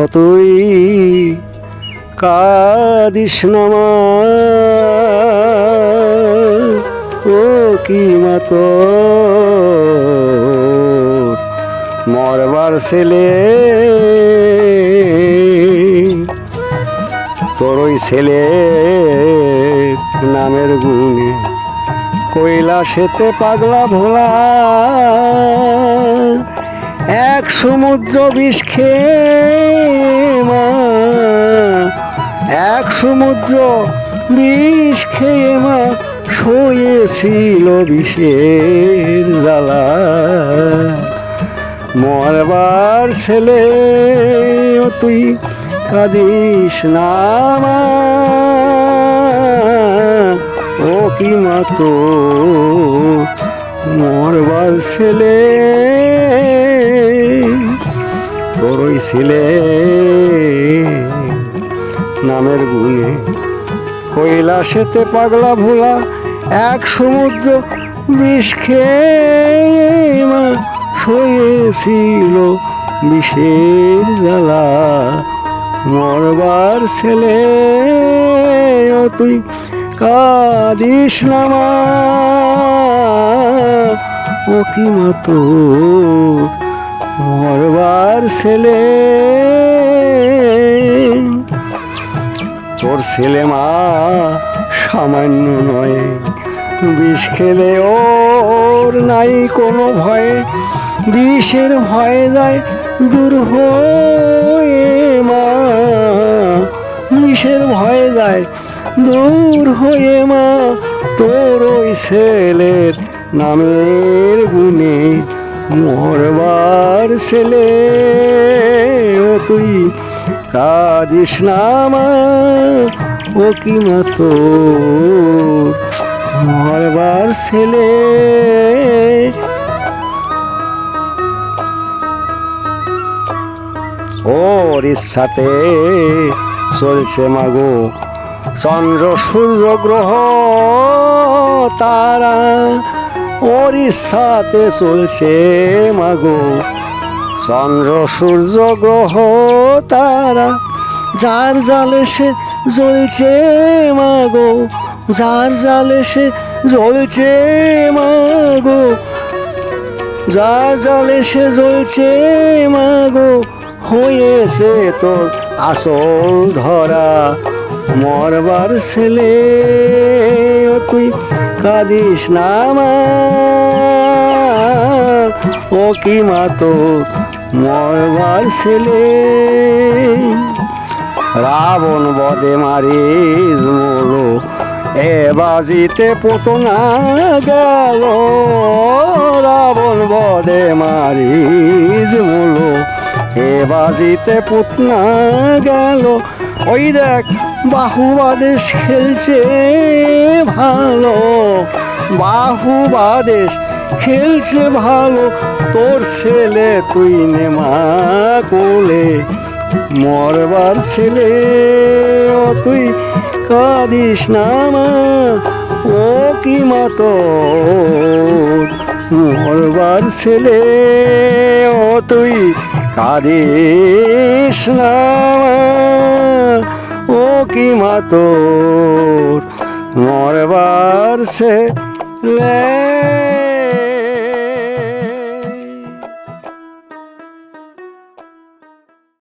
ও তুই কাদিস নামা ও কি মতো। মরবার ছেলে, তোর ওই ছেলে নামের গুণে কৈলাসেতে পাগলা ভোলা। এক সমুদ্র বিষ খেয়ে মা, এক সমুদ্র বিষ খেয়ে মা, শুয়েছিল বিষের জ্বালা। মরবার ছেলে, তুই কাদিস নামা ও কি মাতো মরবার ছেলে ছেলে নামের গুণে কৈলাসেতে পাগলা ভোলা এক সমুদ্র বিষ খেয়ে মা বিষের জ্বালা। মরবার ছেলে, ও তুই কাদিস নামা ও কি মতো মরবার ছেলে। তোর ছেলে মা সামান্য নয়, বিষ খেলে ওর নাই কোনো ভয়ে, বিষের ভয়ে যায় দূর হয়ে মা, বিষের ভয়ে যায় দূর হয়ে মা, তোর ওই ছেলের নামের গুণে মরবার ছেলে, ও তুই কাদিস নামা ও কি মতো। মরবার ছেলে, ওর ইচ্ছাতে চলছে মাগো। চন্দ্র সূর্য গ্রহ, তারা ইচ্ছাতে চলছে মাগো। চন্দ্র, সূর্য, গ্রহ, তারা, যার জালে সে জ্বলছে মাগো, যার জালে সে জ্বলছে মাগো, যার জালে সে জ্বলছে মাগো, হয়েছে তোর আসল ধরা। মরবার ছেলে ও তুই কাদিস নামা ও কি মা তোর মরবার ছেলে। রাবণ বদে মারি মোলো এ বাজিতে পোতনা গেল। এ বাজিতে পুতনা গেল। ওই দেখ, বাহুবাদেশ খেলছে ভালো। বাহুবাদেশ খেলছে ভালো। তোর ছেলে তুই নেমা কোলে। মরবার ছেলে ও তুই কাদিস নামা ও কি মতো মরবার ছেলে ও তুই কাদিস নামা ও কি মতো মরবার ছেলে